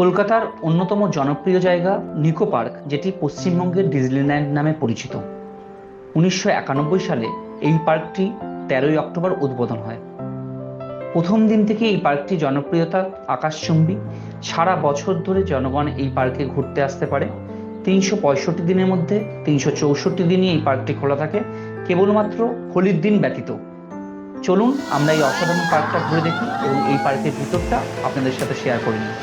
কলকাতার অন্যতম জনপ্রিয় জায়গা নিকো পার্ক, যেটি পশ্চিমবঙ্গের ডিজনিল্যান্ড নামে পরিচিত। উনিশশো একানব্বই সালে এই পার্কটি তেরোই অক্টোবর উদ্বোধন হয়। প্রথম দিন থেকে এই পার্কটি জনপ্রিয়তা আকাশচুম্বী। সারা বছর ধরে জনগণ এই পার্কে ঘুরতে আসতে পারে। তিনশো পঁয়ষট্টি দিনের মধ্যে তিনশো চৌষট্টি দিনই এই পার্কটি খোলা থাকে, কেবলমাত্র হোলির দিন ব্যতীত। চলুন, আমরা এই অসাধারণ পার্কটা ঘুরে দেখি এবং এই পার্কের ভিতরটা আপনাদের সাথে শেয়ার করে নিই।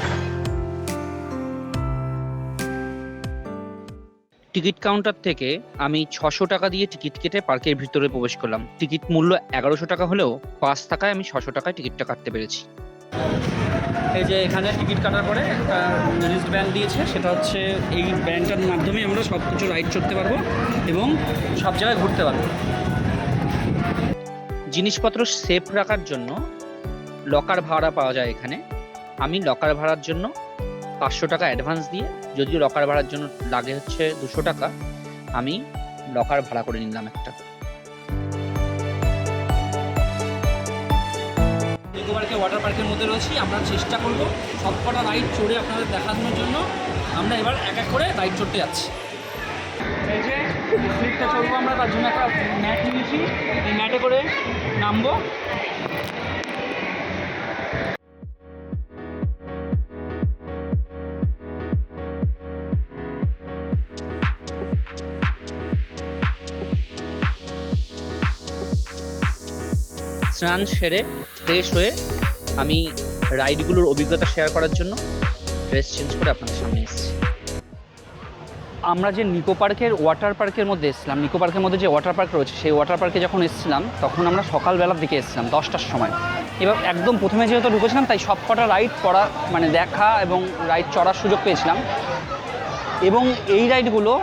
টিকিট কাউন্টার থেকে আমি ছশো টাকা দিয়ে টিকিট কেটে পার্কের ভিতরে প্রবেশ করলাম। টিকিট মূল্য এগারোশো টাকা হলেও পাঁচ টাকায় আমি ছশো টাকায় টিকিটটা কাটতে পেরেছি। এই যে এখানে টিকিট কাটার পরে একটা রিস্ট ব্যান্ড দিয়েছে সেটা হচ্ছে এই ব্যান্ডটার মাধ্যমে আমরা সব কিছু রাইড করতে পারব এবং সব জায়গায় ঘুরতে পারব। জিনিসপত্র সেফ রাখার জন্য লকার ভাড়া পাওয়া যায় এখানে। আমি লকার ভাড়ার জন্য পাঁচশো টাকা অ্যাডভান্স দিয়ে যদিও লকার ভাড়ার জন্য লাগে হচ্ছে দুশো টাকা, আমি লকার ভাড়া করে নিলাম একটা। ইকো পার্কে ওয়াটার পার্কের মধ্যে রয়েছি, আমরা চেষ্টা করব সবকটা রাইড চড়ে আপনাদের দেখানোর জন্য। আমরা এবার এক এক করে রাইড চড়তে যাচ্ছি। এই যে, স্লিপটা চলবো আমরা, তার জন্য একটা ম্যাট নিয়েছি। এই ম্যাটে করে নামবো। স্নান সেরে ফ্রেশ হয়ে আমি রাইডগুলোর অভিজ্ঞতা শেয়ার করার জন্য ড্রেস চেঞ্জ করে আপনাদের সামনে এসেছি। আমরা যে নিকো পার্কের ওয়াটার পার্কের মধ্যে এসেছিলাম, নিকো পার্কের মধ্যে যে ওয়াটার পার্ক রয়েছে, সেই ওয়াটার পার্কে যখন এসেছিলাম, তখন আমরা সকালবেলার দিকে এসেছিলাম, দশটার সময়। এবার একদম প্রথমে যেহেতু ঢুকেছিলাম, তাই সব কটা রাইড পড়া মানে দেখা এবং রাইড চড়ার সুযোগ পেয়েছিলাম। এবং এই রাইডগুলো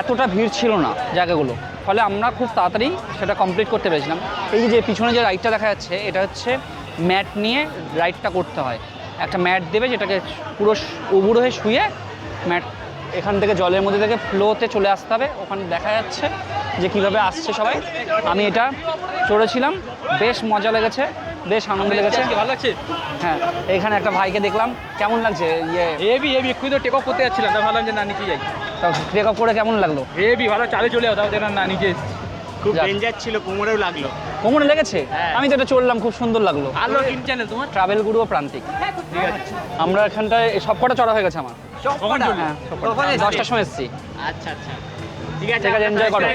এতটা ভিড় ছিল না জায়গাগুলো। ফলে আমরা খুব তাড়াতাড়ি সেটা কমপ্লিট করতে পেরেছিলাম। এই যে পিছনে যে রাইডটা দেখা যাচ্ছে এটা হচ্ছে ম্যাট নিয়ে রাইডটা করতে হয়। একটা ম্যাট দেবে যেটাকে পুরো উবুড়ো হয়ে শুয়ে ম্যাট এখান থেকে জলের মধ্যে থেকে ফ্লোতে চলে আসতে হবে। ওখানে দেখা যাচ্ছে যে কীভাবে আসছে সবাই। আমি এটা চড়েছিলাম বেশ মজা লেগেছে বেশ আনন্দ লেগেছে। ভালো লাগছে? হ্যাঁ এখানে একটা ভাইকে দেখলাম কেমন লাগছে? ইয়ে হেভি হেভি এক্ষুনি তো টেক অফ করতে যাচ্ছিলাম ভাবলাম যে না নিচে যাই? টেক আপ করে কেমন লাগল? হেভি ভালো চালে চলে যাও তাও যেন না নিচে এসেছি। খুব ডেঞ্জার ছিল কোমরেও লাগল। কোমরে লেগেছে? হ্যাঁ। আমি তো এটা চললাম খুব সুন্দর লাগল। আলো কিন চ্যানেল তোমার? ট্রাভেল গুরু ও প্রান্তিক। ঠিক আছে। আমরা এখানটায় সব কটা চড়া হয়ে গেছে আমার। হ্যাঁ সব কটা। কখন দশটার সময় এসেছি। আচ্ছা আচ্ছা। ঠিক আছে এনজয় করো।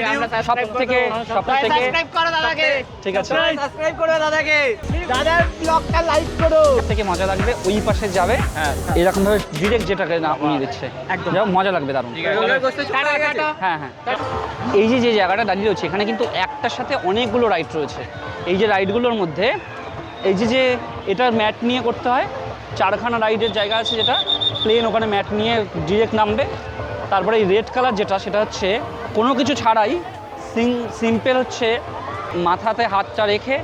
সব থেকে সব থেকে সাবস্ক্রাইব করো দাদাকে। ঠিক আছে। সাবস্ক্রাইব করো দাদাকে। দাদার ব্লগটা লাইক করো। থেকে মজা লাগবে ওই পাশে যাবে। হ্যাঁ। এরকম ভাবে ডিরেক্ট যেটাকে না নিয়ে দিচ্ছে। একদম। যাও মজা লাগবে দারুণ। হ্যাঁ হ্যাঁ এই যে যে জায়গাটা দাঁড়িয়ে রয়েছে এখানে কিন্তু একটার সাথে অনেকগুলো রাইড রয়েছে। এই যে রাইডগুলোর মধ্যে এই যে যে এটা ম্যাট নিয়ে করতে হয় চারখানা রাইডের জায়গা আছে যেটা। প্লেন ওখানে ম্যাট নিয়ে ডিরেক্ট নামবে। তারপরে এই রেড কালার যেটা সেটা হচ্ছে কোনো কিছু ছাড়াই সিং সিম্পল হচ্ছে মাথাতে হাতটা রেখে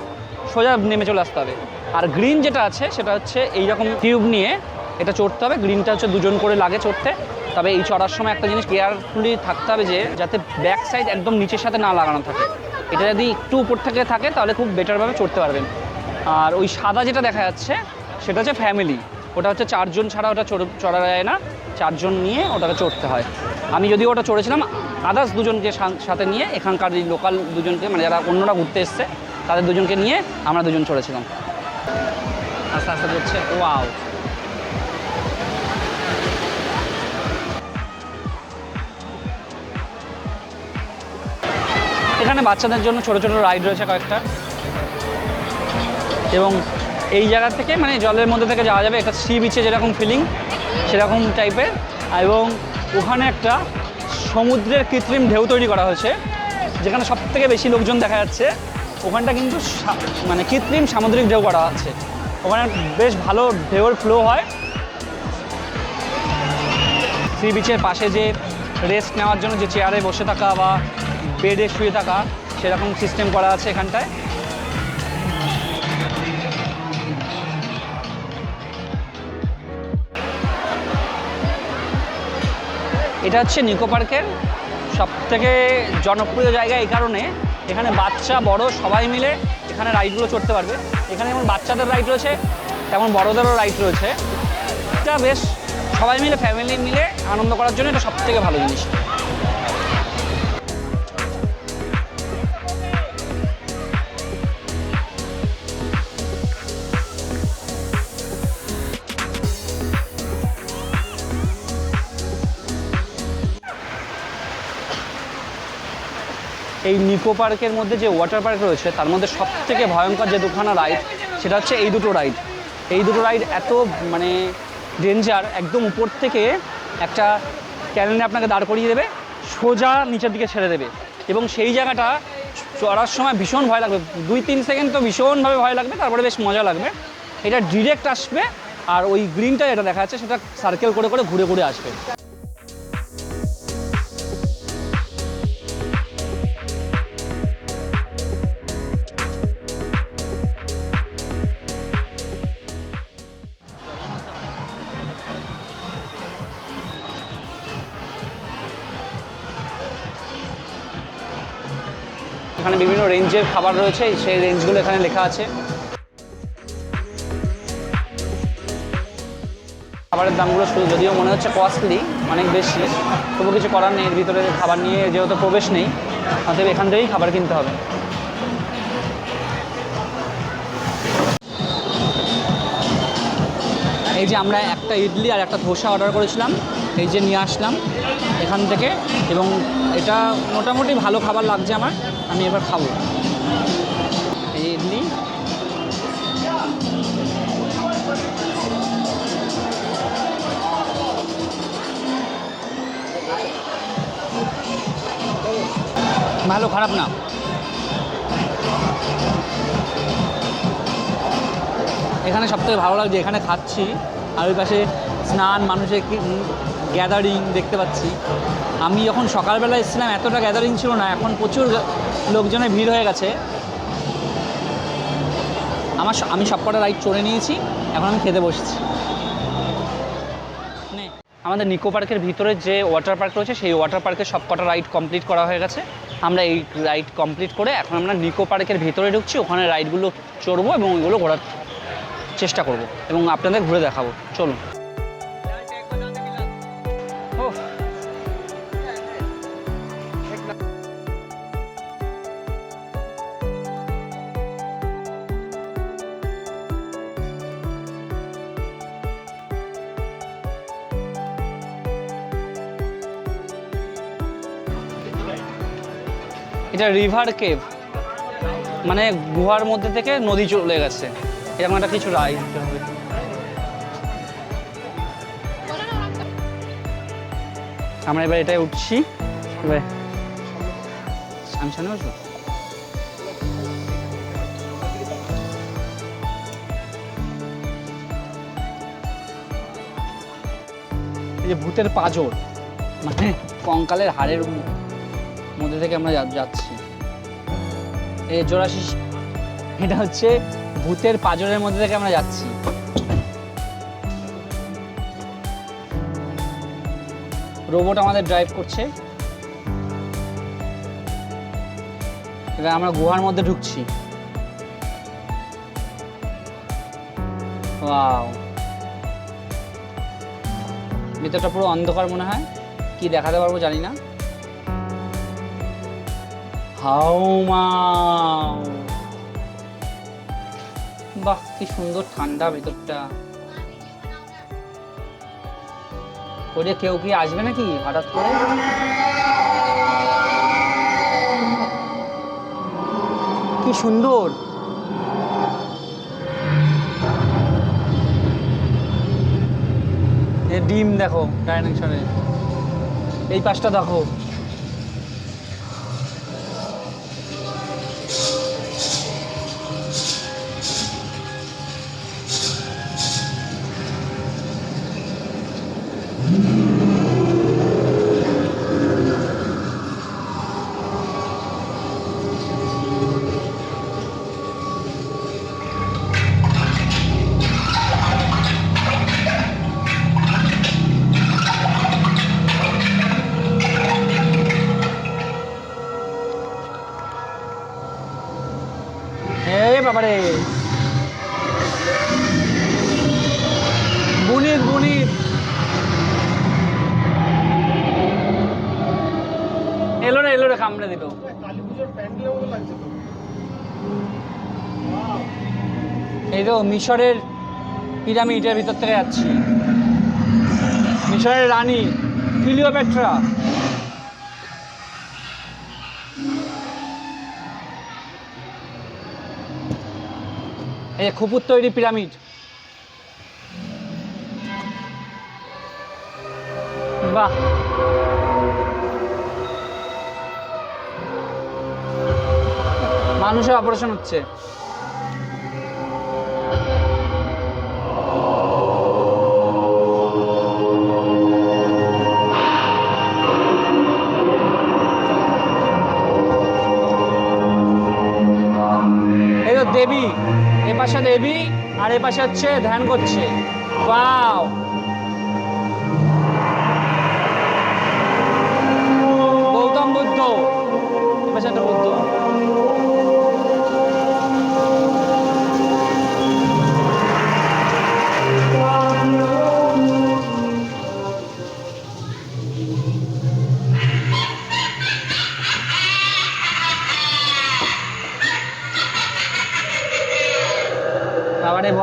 সোজা নেমে চলে আসতে হবে। আর গ্রিন যেটা আছে, সেটা হচ্ছে এইরকম টিউব নিয়ে এটা চড়তে হবে। গ্রিনটা হচ্ছে দুজন করে লাগে চড়তে। তবে এই চড়ার সময় একটা জিনিস কেয়ারফুলি থাকতে হবে যে, যাতে ব্যাক সাইড একদম নিচের সাথে না লাগানো থাকে। এটা যদি একটু উপর থেকে থাকে, তাহলে খুব বেটারভাবে চড়তে পারবেন। আর ওই সাদা যেটা দেখা যাচ্ছে, সেটা হচ্ছে ফ্যামিলি ওটা হচ্ছে চারজন ছাড়া ওটা চড়- চড়া যায় না। চারজন নিয়ে ওটাকে চড়তে হয়। আমি যদি ওটা চড়েছিলাম আদার্স দুজনকে সাথে নিয়ে এখানকার এই লোকাল দুজনকে মানে যারা অন্যরা ঘুরতে এসছে, তাদের দুজনকে নিয়ে আমরা দুজন চড়েছিলাম। আস্তে আস্তে হচ্ছে ওয়াও এখানে বাচ্চাদের জন্য ছোট ছোট রাইড রয়েছে কয়েকটা। এবং এই জায়গা থেকে মানে জলের মধ্যে থেকে যাওয়া যাবে। একটা সি বিচে যেরকম ফিলিং সেরকম টাইপের এবং ওখানে একটা সমুদ্রের কৃত্রিম ঢেউ তৈরি করা হয়েছে, যেখানে সব থেকে বেশি লোকজন দেখা যাচ্ছে। ওখানটা কিন্তু মানে কৃত্রিম সামুদ্রিক ঢেউ করা হচ্ছে ওখানে বেশ ভালো ঢেউর ফ্লো হয়। সি বিচের পাশে যে রেস্ট নেওয়ার জন্য যে চেয়ারে বসে থাকা বা বেডে শুয়ে থাকা, সেরকম সিস্টেম করা আছে এখানটায়। এটা হচ্ছে নিকো পার্কের সবথেকে জনপ্রিয় জায়গা এই কারণে। এখানে বাচ্চা, বড় সবাই মিলে এখানে রাইডগুলো চড়তে পারবে। এখানে যেমন বাচ্চাদের রাইড রয়েছে, তেমন বড়দেরও রাইড রয়েছে। এটা বেশ সবাই মিলে, ফ্যামিলি মিলে আনন্দ করার জন্য এটা সব থেকে ভালো জিনিস। এই নিকো পার্কের মধ্যে যে ওয়াটার পার্ক রয়েছে, তার মধ্যে সব থেকে ভয়ঙ্কর যে দুখানা রাইড, সেটা হচ্ছে এই দুটো রাইড। এই দুটো রাইড এত মানে ডেঞ্জার, একদম উপর থেকে একটা ক্যানেনে আপনাকে দাঁড় করিয়ে দেবে, সোজা নিচের দিকে ছেড়ে দেবে। এবং সেই জায়গাটা চড়ার সময় ভীষণ ভয় লাগবে। দুই তিন সেকেন্ড তো ভীষণভাবে ভয় লাগবে, তারপরে বেশ মজা লাগবে। এটা ডিরেক্ট আসবে, আর ওই গ্রিনটা যেটা দেখা যাচ্ছে, সেটা সার্কেল করে করে ঘুরে ঘুরে আসবে। রেঞ্জের খাবার রয়েছে, সেই রেঞ্জগুলো এখানে লেখা আছে। খাবারের দামগুলো শুধু যদিও মনে হচ্ছে কস্টলি অনেক বেশি তবু কিছু করার নেই, এর ভিতরে খাবার নিয়ে যেহেতু প্রবেশ নেই, অতএব এখান থেকেই খাবার কিনতে হবে। এই যে আমরা একটা ইডলি আর একটা ধোসা অর্ডার করেছিলাম, এই যে নিয়ে আসলাম এখান থেকে, এবং এটা মোটামুটি ভালো খাবার লাগছে আমার। আমি এবার খাব। এই ইডলি ভালো, খারাপ না। এখানে সবথেকে ভালো লাগছে, এখানে খাচ্ছি, আর ওই পাশে স্নান, মানুষের গ্যাদারিং দেখতে পাচ্ছি। আমি যখন সকালবেলা এসেছিলাম, এতটা গ্যাদারিং ছিল না, এখন প্রচুর লোকজনের ভিড় হয়ে গেছে। আমার আমি সবকটা রাইড চড়ে নিয়েছি এখন আমি খেতে বসেছি। আমাদের নিকো পার্কের ভিতরে যে ওয়াটার পার্ক রয়েছে সেই ওয়াটার পার্কের সবকটা রাইড কমপ্লিট করা হয়ে গেছে। আমরা এই রাইড কমপ্লিট করে এখন আমরা নিকো পার্কের ভিতরে ঢুকছি ওখানে রাইডগুলো চড়বো এবং ওইগুলো ঘোরার চেষ্টা করব এবং আপনাদের ঘুরে দেখাবো। চলুন। ওহ, এটা রিভার কেভ মানে গুহার মধ্যে থেকে নদী চলে গেছে। এরকম একটা কিছু রাইড। হবে আমরা এবার এটাই উঠছি। এবার এই যে ভূতের পাজর মানে কঙ্কালের হাড়ের মধ্যে থেকে আমরা যাচ্ছি। এই জোড়াশিস এটা হচ্ছে ভূতের পাজরের মধ্যে থেকে আমরা যাচ্ছি। রোবট আমাদের ড্রাইভ করছে। এবার আমরা গুহার মধ্যে ঢুকছি। ভিতরটা পুরো অন্ধকার মনে হয়। কি দেখাতে পারব জানি না। হাউ মাউ বাহ, কি সুন্দর ঠান্ডা ভেতরটা। ওরে, কেউ কি আসবে নাকি হঠাৎ করে? কি সুন্দর। ডিম দেখো ডাইনোসরের এই পাশটা দেখো। এলো রে কামড়ে দিল। এই তো মিশরের পিরামিডের ভিতর থেকে যাচ্ছি। মিশরের রানী ক্লিওপেট্রা। এই খুপুর তৈরি পিরামিড। বাহ! মানুষের অপারেশন হচ্ছে। এই তো দেবী, এ পাশে দেবী, আর এ পাশে হচ্ছে ধ্যান করছে। বাও গৌতম বুদ্ধ, এ পাশে একটা বুদ্ধ।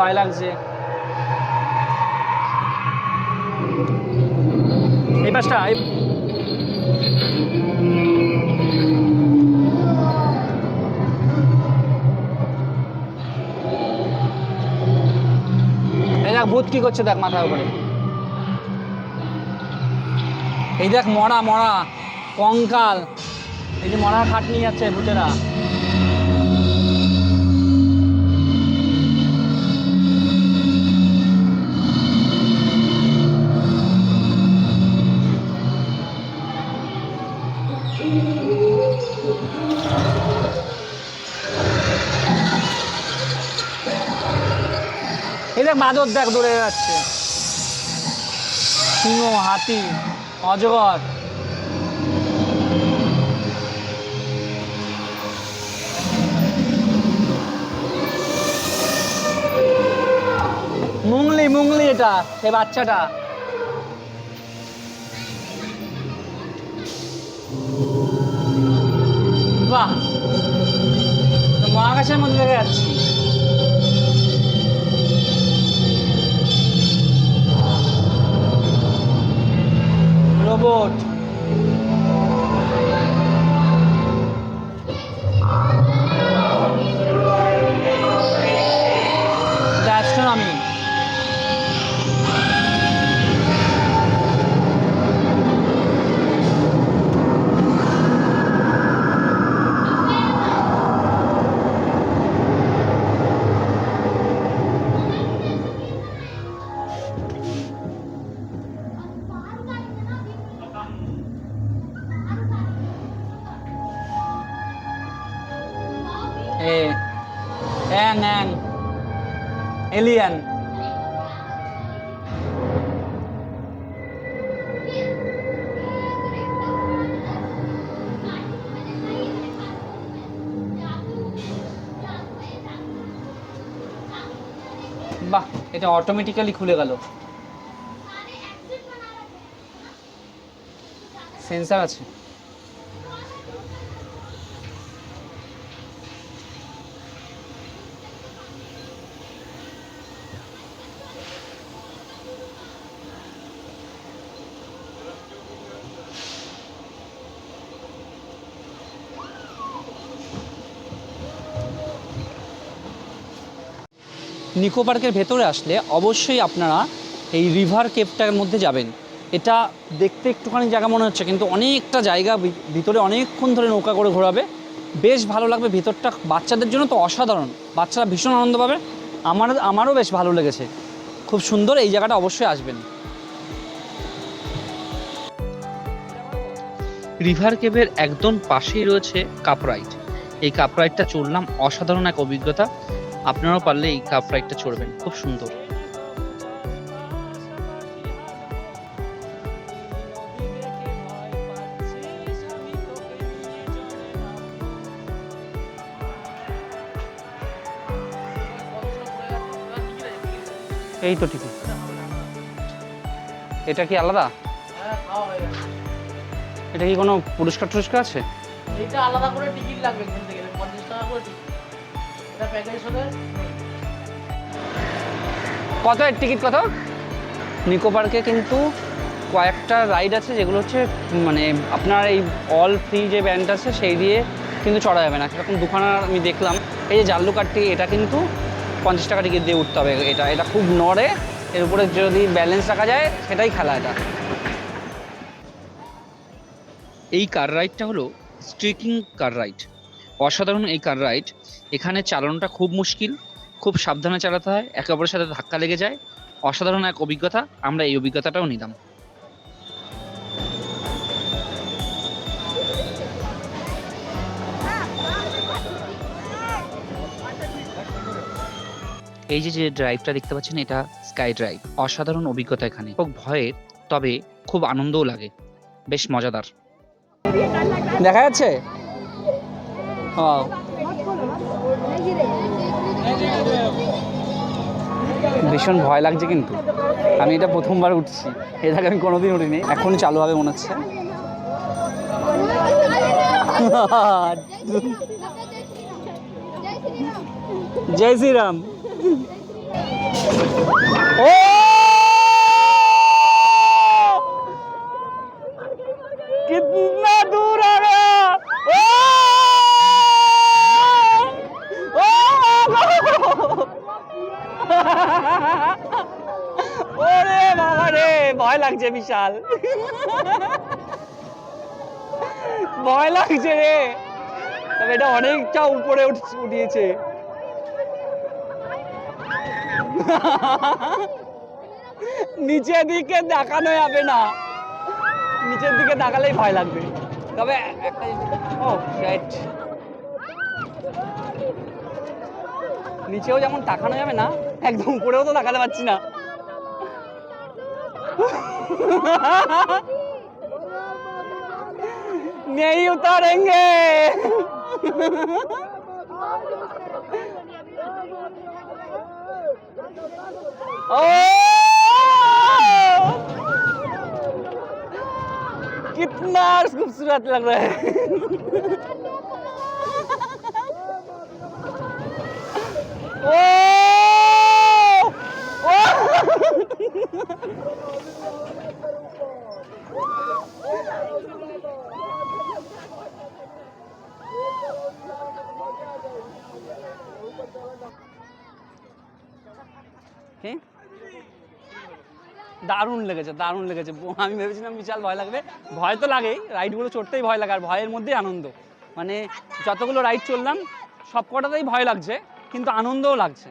ভয় লাগছে। এই এই দেখ, ভূত কি করছে দেখ মাথার উপরে। এই দেখ, মরা মরা, কঙ্কাল। এই যে মরা খাট নিয়ে যাচ্ছে ভূতেরা। এই দেখ দৌড়ে যাচ্ছে। সিংহ, হাতি, অজগর। মুংলি মুংলি এটা সে বাচ্চাটা। বাহ। মহাকাশের মধ্যে যাচ্ছি। রোবট এলিয়ান বাহ এটা অটোমেটিক্যালি খুলে গেল। সেন্সার আছে। নিকো পার্কের ভেতরে আসলে অবশ্যই আপনারা এই রিভার কেপটার মধ্যে যাবেন। এটা দেখতে একটুখানি জায়গা মনে হচ্ছে, কিন্তু অনেকটা জায়গা ভিতরে অনেকক্ষণ ধরে নৌকা করে ঘোরাবে। বেশ ভালো লাগবে, ভিতরটা বাচ্চাদের জন্য তো অসাধারণ। বাচ্চারা ভীষণ আনন্দ পাবে। আমার, আমারও বেশ ভালো লেগেছে। খুব সুন্দর এই জায়গাটা অবশ্যই আসবেন। রিভার কেভের একদম পাশেই রয়েছে কাপ রাইড এই কাপ চড়লাম অসাধারণ এক অভিজ্ঞতা। আপনারাও পারলে এই কাপ রাইডটা চড়বেন। খুব সুন্দর। এই তো ঠিক এটা কি আলাদা? এটা কি কোনো পুরস্কার টুরস্কার আছে? এটা আলাদা করে টিকিট লাগবে কিনতে গেলে পঞ্চাশ টাকা করে টিকিট। কত এর টিকিট কত? নিকো পার্কে কিন্তু কয়েকটা রাইড আছে যেগুলো হচ্ছে মানে আপনার এই অল ফ্রি যে ব্যান্ড আছে সেই দিয়ে কিন্তু চড়া যাবে না। সেরকম দুখানা আমি দেখলাম। এই যে জাল্লুকারটি এটা কিন্তু পঞ্চাশ টাকা টিকিট দিয়ে উঠতে হবে এটা। এটা খুব নড়ে, এর উপরে যদি ব্যালেন্স রাখা যায়, সেটাই খেলা এটা। এই কার রাইডটা হলো স্ট্রিকিং কার রাইড অসাধারণ এই কার রাইড। এখানে চালানোটা খুব মুশকিল, খুব সাবধানে চালাতে হয়, একে অপরের সাথে ধাক্কা লেগে যায়। অসাধারণ এক অভিজ্ঞতা, আমরা এই অভিজ্ঞতাটাও নিলাম। এই যে যে ড্রাইভটা দেখতে পাচ্ছেন, এটা স্কাই ড্রাইভ অসাধারণ অভিজ্ঞতা এখানে। খুব ভয়ের তবে খুব আনন্দও লাগে। বেশ মজাদার। দেখা যাচ্ছে? ভীষণ ভয় লাগছে কিন্তু। আমি এটা প্রথমবার উঠছি। আগে আমি কোনোদিন উঠিনি। এখন চালু হবে মনে হচ্ছে। জয় শ্রীরাম। ও! লাগছে বিশাল। ভয় লাগছে রে। তবে এটা অনেকটা উপরে উঠ- উঠিয়েছে। নিচের দিকে দেখানো যাবে না। নিচের দিকে তাকালেই ভয় লাগবে। তবে রাইট নিচেও যেমন তাকানো যাবে না, একদম উপরেও তো তাকাতে পারছি না। नहीं उतारेंगे ओ! कितना खूबसूरत लग रहा है ओ! কি? দারুণ লেগেছে দারুণ লেগেছে। আমি ভেবেছিলাম বিশাল ভয় লাগবে। ভয় তো লাগেই রাইডগুলো চড়তেই ভয় লাগে, আর ভয়ের মধ্যেই আনন্দ। মানে যতগুলো রাইড চললাম সব কটাতেই ভয় লাগছে, কিন্তু আনন্দও লাগছে।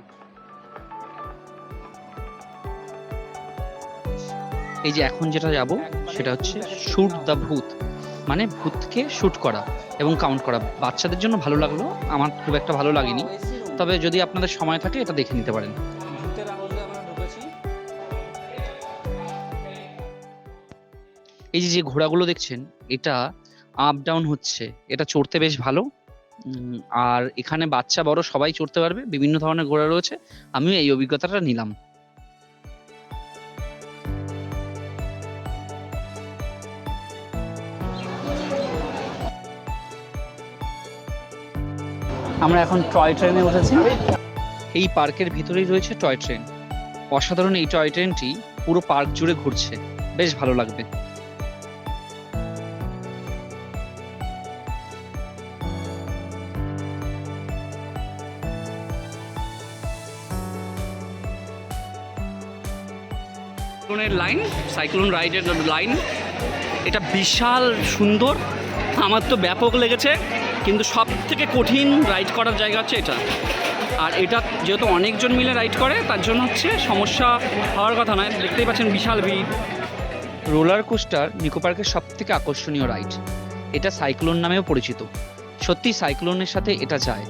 এই যে এখন যেটা যাব, সেটা হচ্ছে শুট দ্য ভূত। মানে ভূতকে শুট করা এবং কাউন্ট করা। বাচ্চাদের জন্য ভালো লাগল, আমার খুব একটা ভালো লাগেনি। তবে যদি আপনাদের সময় থাকে, এটা দেখে নিতে পারেন। এই যে যে ঘোড়াগুলো দেখছেন, এটা আপ ডাউন হচ্ছে। এটা চড়তে বেশ ভালো। আর এখানে বাচ্চা, বড় সবাই চড়তে পারবে। বিভিন্ন ধরনের ঘোড়া রয়েছে। আমিও এই অভিজ্ঞতাটা নিলাম। আমরা এখন টয় ট্রেনে উঠেছি। এই পার্কের ভিতরেই রয়েছে টয় ট্রেন। অসাধারণ এই টয় ট্রেনটি পুরো পার্ক জুড়ে ঘুরছে। বেশ ভালো লাগবে। সাইক্লোনের লাইন সাইক্লোন রাইডের লাইন এটা বিশাল সুন্দর। আমার তো ব্যাপক লেগেছে। কিন্তু সব থেকে কঠিন রাইড করার জায়গা হচ্ছে এটা। আর এটা যেহেতু অনেকজন মিলে রাইড করে, তার জন্য হচ্ছে সমস্যা হওয়ার কথা নয়। দেখতেই পাচ্ছেন বিশাল ভিড়। রোলার কোস্টার নিকো পার্কের সব থেকে আকর্ষণীয় রাইড এটা সাইক্লোন নামেও পরিচিত। সত্যি সাইক্লোনের সাথে এটা যায়।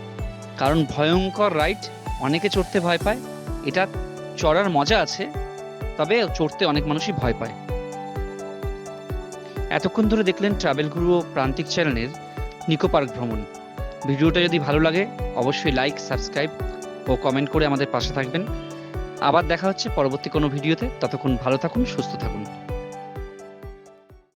কারণ ভয়ঙ্কর রাইড অনেকে চড়তে ভয় পায়। এটা চড়ার মজা আছে, তবে চড়তে অনেক মানুষই ভয় পায়। এতক্ষণ ধরে দেখলেন ট্রাভেল গুরু ও প্রান্তিক চ্যানেলের নিকো পার্ক ভ্রমণ। ভিডিওটা যদি ভালো লাগে, অবশ্যই লাইক সাবস্ক্রাইব ও কমেন্ট করে আমাদের পাশে থাকবেন। আবার দেখা হচ্ছে পরবর্তী কোনো ভিডিওতে। ততক্ষণ ভালো থাকুন, সুস্থ থাকুন।